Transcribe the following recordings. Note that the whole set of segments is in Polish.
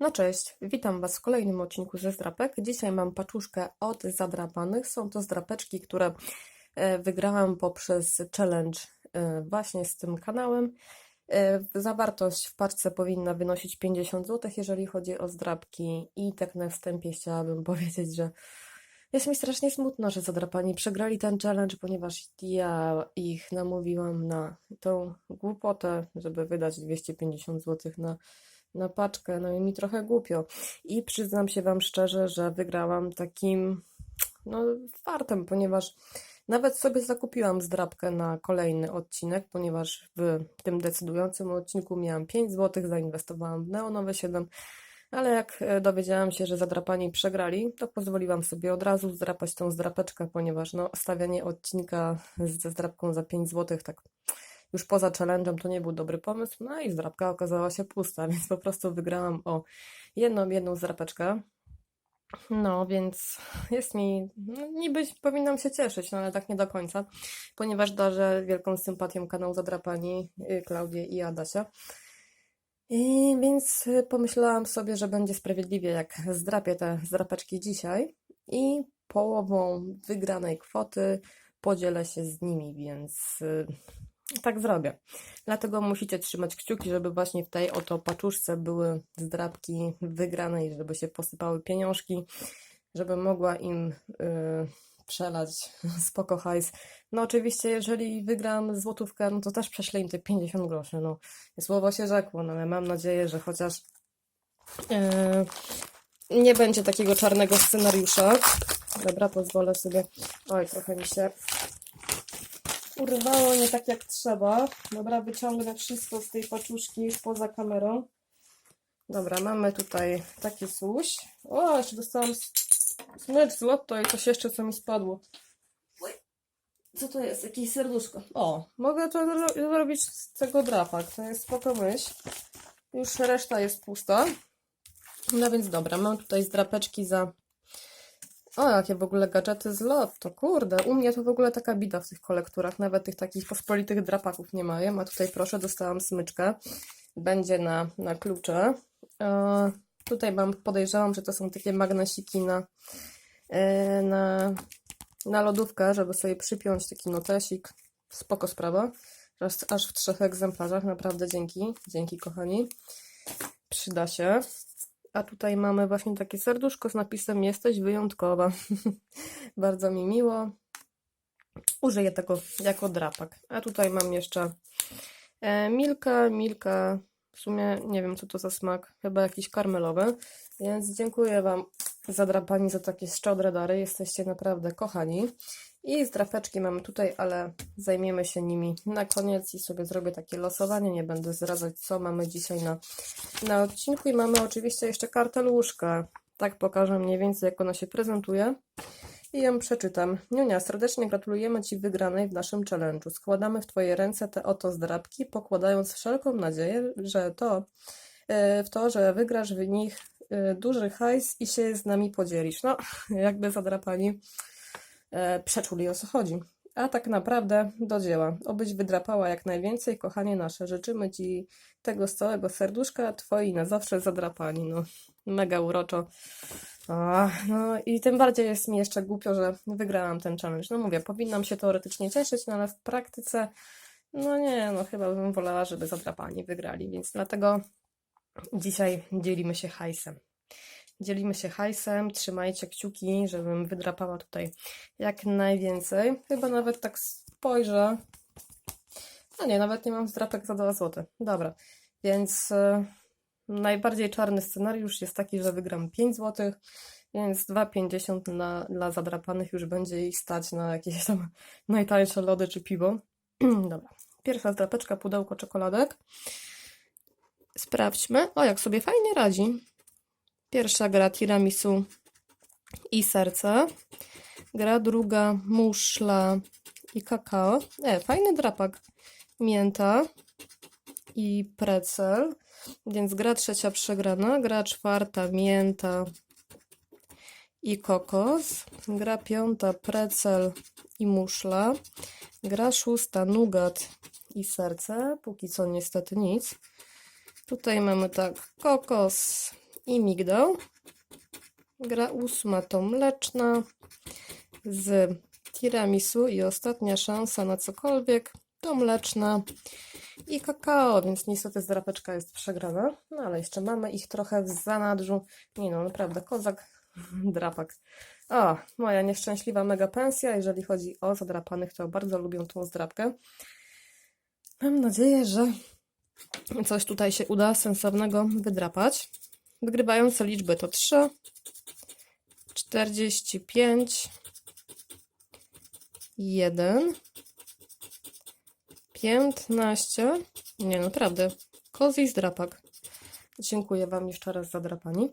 No cześć, witam Was w kolejnym odcinku ze zdrapek. Dzisiaj mam paczuszkę od zadrapanych. Są to zdrapeczki, które e, wygrałam poprzez challenge e, właśnie z tym kanałem. E, Zawartość w paczce powinna wynosić 50 zł, jeżeli chodzi o zdrapki. I tak na wstępie chciałabym powiedzieć, że jest mi strasznie smutno, że zadrapani przegrali ten challenge, ponieważ ja ich namówiłam na tą głupotę, żeby wydać 250 zł na na paczkę, no i mi trochę głupio. I przyznam się Wam szczerze, że wygrałam takim, no, fartem, ponieważ nawet sobie zakupiłam zdrabkę na kolejny odcinek, ponieważ w tym decydującym odcinku miałam 5 zł, zainwestowałam w Neonowe 7, ale jak e, dowiedziałam się, że zadrapani przegrali, to pozwoliłam sobie od razu zdrapać tą zdrapeczkę, ponieważ no, stawianie odcinka ze zdrabką za 5 zł tak już poza challenge'em to nie był dobry pomysł, no i zdrapka okazała się pusta, więc po prostu wygrałam o jedną, jedną zdrapeczkę. No, więc jest mi, no, niby powinnam się cieszyć, no ale tak nie do końca, ponieważ darzę wielką sympatią kanał Zadrapani, y, Klaudię i Adasia. I więc y, pomyślałam sobie, że będzie sprawiedliwie, jak zdrapię te zdrapeczki dzisiaj i połową wygranej kwoty podzielę się z nimi, więc y, tak zrobię. Dlatego musicie trzymać kciuki, żeby właśnie w tej oto paczuszce były zdrabki wygrane i żeby się posypały pieniążki, żeby mogła im yy, przelać spoko hajs. No oczywiście, jeżeli wygram złotówkę, no to też prześlę im te 50 groszy. No, słowo się rzekło, no ale mam nadzieję, że chociaż yy, nie będzie takiego czarnego scenariusza. Dobra, pozwolę sobie. Oj, trochę mi się urwało nie tak jak trzeba. Dobra, wyciągnę wszystko z tej paczuszki poza kamerą. Dobra, mamy tutaj taki suś. O, jeszcze dostałam smycz z lotto i coś jeszcze, co mi spadło. Co to jest? Jakieś serduszko. O, mogę to zro- zrobić z tego drapak. To jest spoko myśl. Już reszta jest pusta. No więc dobra, mam tutaj zdrapeczki za o, jakie w ogóle gadżety z lotto, kurde, u mnie to w ogóle taka bida w tych kolekturach, nawet tych takich pospolitych drapaków nie mają, a tutaj proszę, dostałam smyczkę, będzie na, na klucze. E, tutaj mam, podejrzewam, że to są takie magnesiki na, e, na, na lodówkę, żeby sobie przypiąć taki notesik, spoko sprawa, aż w trzech egzemplarzach, naprawdę dzięki, dzięki kochani, przyda się. A tutaj mamy właśnie takie serduszko z napisem Jesteś wyjątkowa. Bardzo mi miło. Użyję tego jako drapak. A tutaj mam jeszcze e, Milka. Milka, w sumie nie wiem co to za smak, chyba jakiś karmelowy. Więc dziękuję Wam za drapanie, za takie szczodre dary. Jesteście naprawdę kochani. I zdrapeczki mamy tutaj, ale zajmiemy się nimi na koniec i sobie zrobię takie losowanie. Nie będę zdradzać, co mamy dzisiaj na, na odcinku. I mamy oczywiście jeszcze karteluszkę. Tak pokażę mniej więcej, jak ona się prezentuje. I ją przeczytam. Niunia, serdecznie gratulujemy Ci wygranej w naszym challenge'u. Składamy w Twoje ręce te oto zdrabki, pokładając wszelką nadzieję, że to e, w to, że wygrasz w nich duży hajs i się z nami podzielisz. No, jakby zadrapani e, przeczuli o co chodzi. A tak naprawdę do dzieła. Obyś wydrapała jak najwięcej, kochanie nasze. Życzymy Ci tego z całego serduszka, Twoi na zawsze zadrapani. No, mega uroczo. A, no i tym bardziej jest mi jeszcze głupio, że wygrałam ten challenge. No mówię, powinnam się teoretycznie cieszyć, no ale w praktyce, no nie, no chyba bym wolała, żeby zadrapani wygrali, więc dlatego dzisiaj dzielimy się hajsem. Dzielimy się hajsem, trzymajcie kciuki, żebym wydrapała tutaj jak najwięcej. Chyba nawet tak spojrzę. A nie, nawet nie mam zdrapek za 2 zł. Dobra, więc e, najbardziej czarny scenariusz jest taki, że wygram 5 zł, więc 2,50 dla, dla zadrapanych już będzie ich stać na jakieś tam najtańsze lody czy piwo. Dobra, pierwsza zdrapeczka, pudełko czekoladek. Sprawdźmy. O, jak sobie fajnie radzi. Pierwsza gra tiramisu i serce. Gra druga muszla i kakao. E, fajny drapak. Mięta i precel. Więc gra trzecia przegrana. Gra czwarta mięta i kokos. Gra piąta precel i muszla. Gra szósta nugat i serce. Póki co niestety nic. Tutaj mamy tak kokos i migdał. Gra ósma to mleczna z tiramisu i ostatnia szansa na cokolwiek to mleczna i kakao, więc niestety zdrapeczka jest przegrana. No ale jeszcze mamy ich trochę w zanadrzu. Nie no, naprawdę, kozak, drapak. O, moja nieszczęśliwa mega pensja, jeżeli chodzi o zadrapanych, to bardzo lubią tą zdrapkę. Mam nadzieję, że coś tutaj się uda sensownego wydrapać. Wygrywające liczby to 3, 45, 1, 15. Nie, naprawdę. Kozy zdrapak. Dziękuję Wam jeszcze raz za drapanie.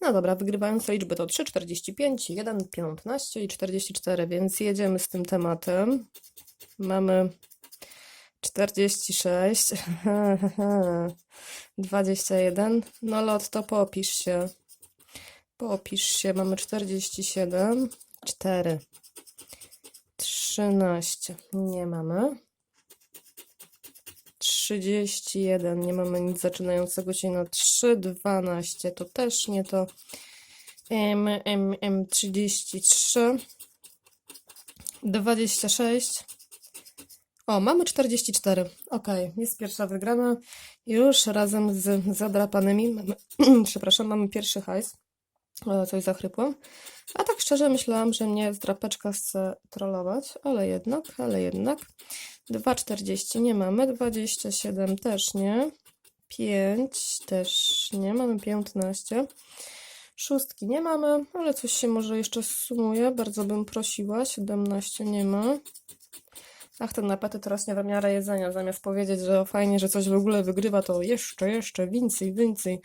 No dobra, wygrywające liczby to 3, 45, 1, 15 i 44, więc jedziemy z tym tematem. Mamy 46, 21. No lot, to popisz się. Popisz się. Mamy 47, 4, 13. Nie mamy. 31. Nie mamy nic zaczynającego się na 3, 12. To też nie to. M, M, M, 33. 26. O, mamy 44. Ok, jest pierwsza wygrana. Już razem z zadrapanymi. Mamy, przepraszam, mamy pierwszy hajs. O, coś zachrypłam. A tak szczerze myślałam, że mnie zdrapeczka chce trollować, ale jednak, ale jednak. 2,40 nie mamy, 27 też nie, 5 też nie, mamy 15. Szóstki nie mamy, ale coś się może jeszcze sumuje. Bardzo bym prosiła. 17 nie ma. Ach, ten apetyt rośnie w miarę jedzenia. Zamiast powiedzieć, że fajnie, że coś w ogóle wygrywa, to jeszcze, jeszcze, więcej, więcej.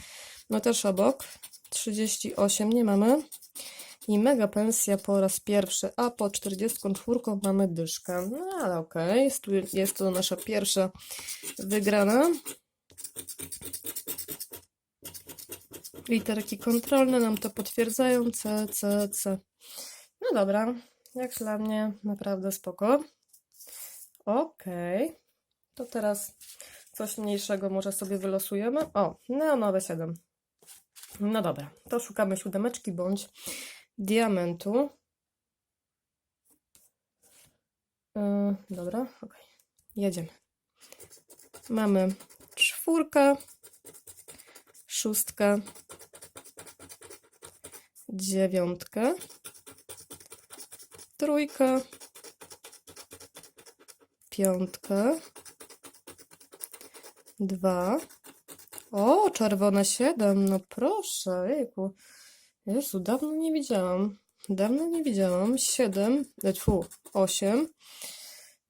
No też obok. 38 nie mamy. I mega pensja po raz pierwszy, a po 44 mamy dyszkę. No ale okej, jest, tu, jest to nasza pierwsza wygrana. Literki kontrolne nam to potwierdzają. C, C, C. No dobra, jak dla mnie naprawdę spoko. Okej, to teraz coś mniejszego może sobie wylosujemy. O, neonowe 7. No dobra, to szukamy siódemeczki bądź diamentu. Yy, dobra, ok. Jedziemy. Mamy czwórkę, szóstkę, dziewiątkę, trójkę, piątkę, dwa. O, czerwone siedem, no proszę, jejku. Jezu, dawno nie widziałam. Dawno nie widziałam. Siedem, e, tfu, osiem.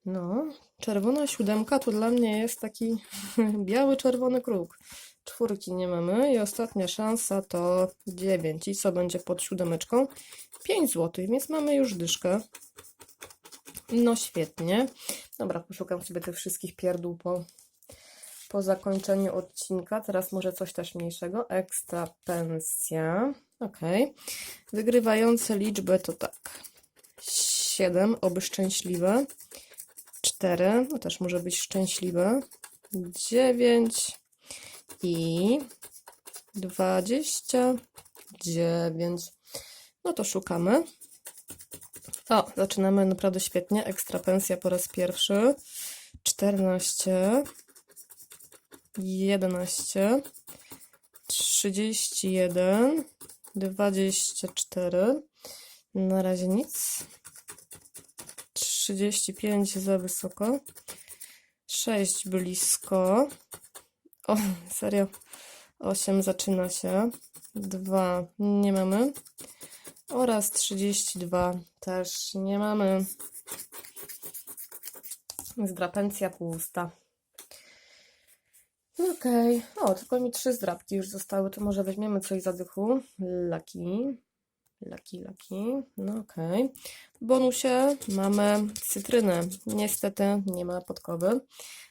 No, czerwona siódemka to dla mnie jest taki biały, czerwony kruk. Czwórki nie mamy i ostatnia szansa to dziewięć. I co będzie pod siódemeczką? 5 zł, więc mamy już dyszkę. No świetnie. Dobra, poszukam sobie tych wszystkich pierdół po, po zakończeniu odcinka. Teraz może coś też mniejszego. Ekstra pensja. Ok. Wygrywające liczby to tak. 7, oby szczęśliwe. 4, no też może być szczęśliwe. 9 i 29. No to szukamy. O, zaczynamy naprawdę świetnie. Ekstra pensja po raz pierwszy. 14, 11, 31, 24. Na razie nic. 35 za wysoko. 6 blisko. O, serio. 8 zaczyna się. 2 nie mamy. Oraz 32 też nie mamy. Zdrapencja pusta. Okej. O, tylko mi trzy zdrapki już zostały, to może weźmiemy coś za dychu. Laki. Laki, laki. No okej. W bonusie mamy cytrynę. Niestety nie ma podkowy,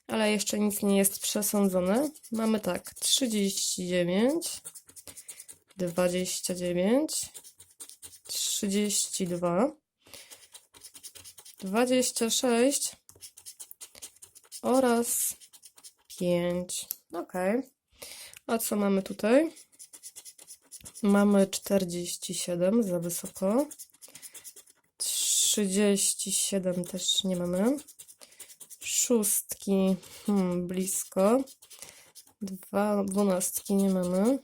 ale jeszcze nic nie jest przesądzone. Mamy tak, 39, 29, 32, 26 oraz 5. Ok. A co mamy tutaj? Mamy 47 za wysoko. 37 też nie mamy. Szóstki hmm, blisko. Dwa dwunastki nie mamy.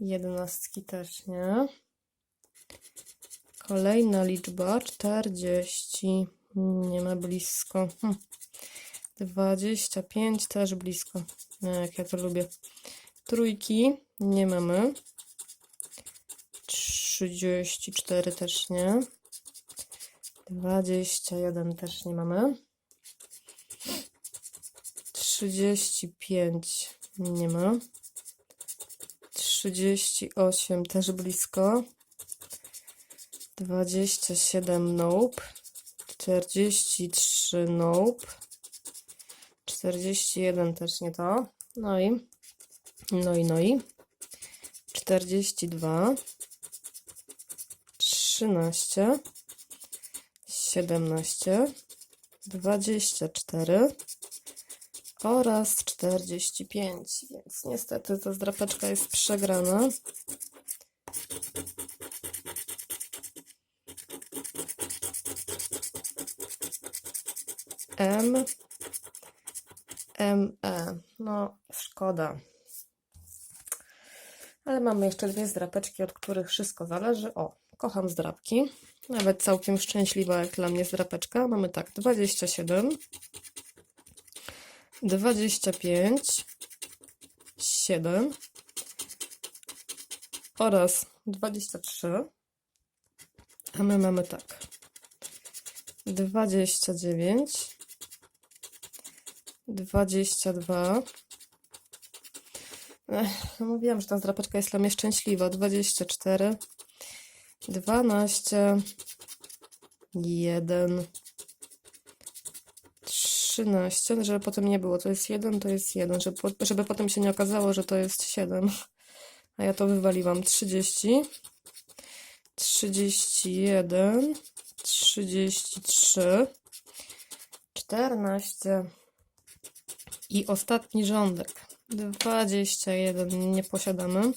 Jedenastki też nie. Kolejna liczba 40. Nie ma blisko. Hm. 25 też blisko. Jak ja to lubię. Trójki nie mamy. 34 też nie. 21 też nie mamy. 35 nie ma. 38 też blisko. 27 nope. 43 nope. 41 też nie to. No i no i no i 42 13 17 24 oraz 45, więc niestety ta zdrapeczka jest przegrana. M, M, E. No, szkoda. Ale mamy jeszcze dwie zdrapeczki, od których wszystko zależy. O, kocham zdrapki. Nawet całkiem szczęśliwa jak dla mnie zdrapeczka. Mamy tak, 27, 25, 7 oraz 23. A my mamy tak, 29, 22. Ech, no mówiłam, że ta zdrapeczka jest dla mnie szczęśliwa. 24, 12, 1, 13, żeby potem nie było, to jest 1, to jest 1, żeby, żeby potem się nie okazało, że to jest 7. A ja to wywaliłam. 30, 31, 33, 14 i ostatni rządek. 21 nie posiadamy.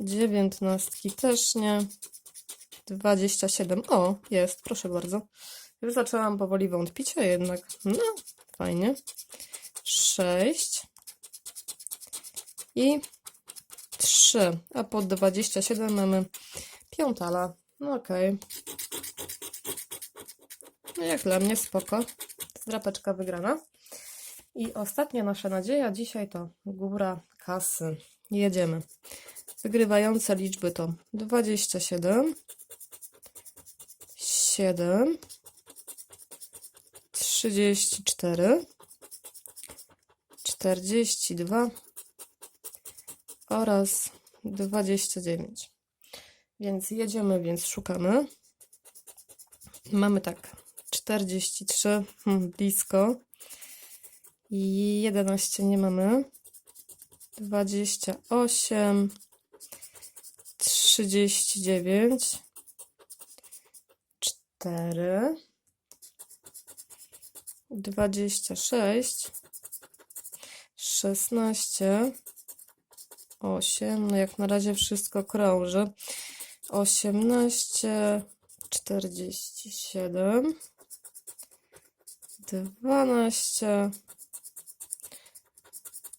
19 też nie. 27. O, jest, proszę bardzo. Już zaczęłam powoli wątpić, a jednak, no, fajnie. 6 i 3, a pod 27 mamy piątala. No okej. No jak dla mnie spoko. Zdrapeczka wygrana. I ostatnia nasza nadzieja dzisiaj to góra kasy. Jedziemy. Wygrywające liczby to 27, 7, 34, 42 oraz 29. Więc jedziemy, więc szukamy. Mamy tak 43 hmm, blisko. I 11 nie mamy. 28, 39, 4, 26, 16, 8. No jak na razie wszystko krąży. 18, 47, 12,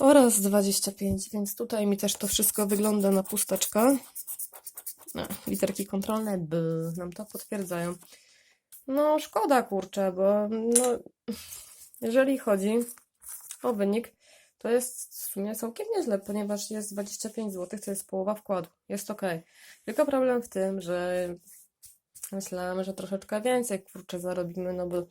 Oraz 25, więc tutaj mi też to wszystko wygląda na pusteczka. No, literki kontrolne B nam to potwierdzają. No, szkoda kurczę, bo no, jeżeli chodzi o wynik, to jest w sumie całkiem nieźle, ponieważ jest 25 zł, to jest połowa wkładu. Jest ok. Tylko problem w tym, że myślałam, że troszeczkę więcej kurczę zarobimy, no bo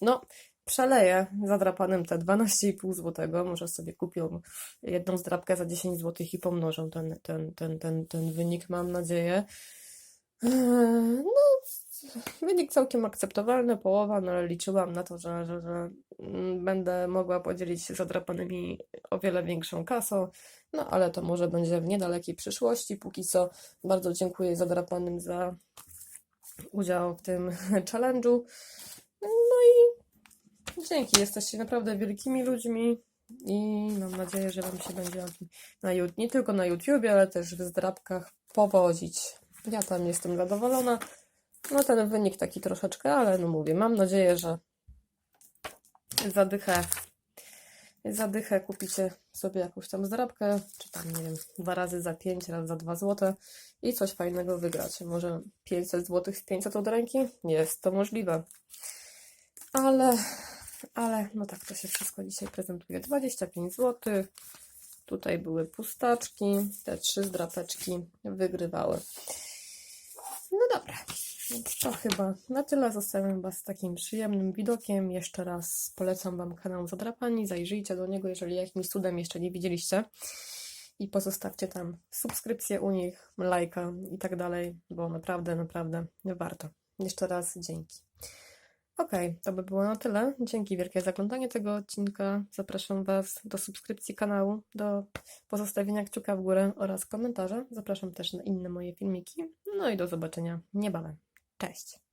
no, przeleję zadrapanym te 12,5 zł. Może sobie kupią jedną zdrapkę za 10 zł i pomnożą ten, ten, ten, ten, ten wynik, mam nadzieję. Eee, No, wynik całkiem akceptowalny, połowa, no ale liczyłam na to, że, że, że mm, będę mogła podzielić się zadrapanymi o wiele większą kasą, no ale to może będzie w niedalekiej przyszłości. Póki co bardzo dziękuję zadrapanym za udział w tym challenge'u. No i dzięki, jesteście naprawdę wielkimi ludźmi i mam nadzieję, że Wam się będzie na, nie tylko na YouTubie, ale też w zdrabkach powodzić. Ja tam jestem zadowolona. No ten wynik taki troszeczkę, ale no mówię, mam nadzieję, że zadychę, zadychę kupicie sobie jakąś tam zdrabkę, czy tam, nie wiem, dwa razy za 5, raz za 2 złote i coś fajnego wygracie. Może 500 zł w 500 od ręki? Jest to możliwe. Ale, ale, no tak to się wszystko dzisiaj prezentuje. 25 zł. Tutaj były pustaczki, te trzy zdrapeczki wygrywały. No dobra, więc to chyba na tyle. Zostawiam Was z takim przyjemnym widokiem. Jeszcze raz polecam Wam kanał Zadrapani. Zajrzyjcie do niego, jeżeli jakimś cudem jeszcze nie widzieliście. I pozostawcie tam subskrypcję u nich, lajka i tak dalej, bo naprawdę, naprawdę warto. Jeszcze raz dzięki. Okej, to by było na tyle. Dzięki wielkie za oglądanie tego odcinka. Zapraszam Was do subskrypcji kanału, do pozostawienia kciuka w górę oraz komentarza. Zapraszam też na inne moje filmiki. No i do zobaczenia niebawem. Cześć!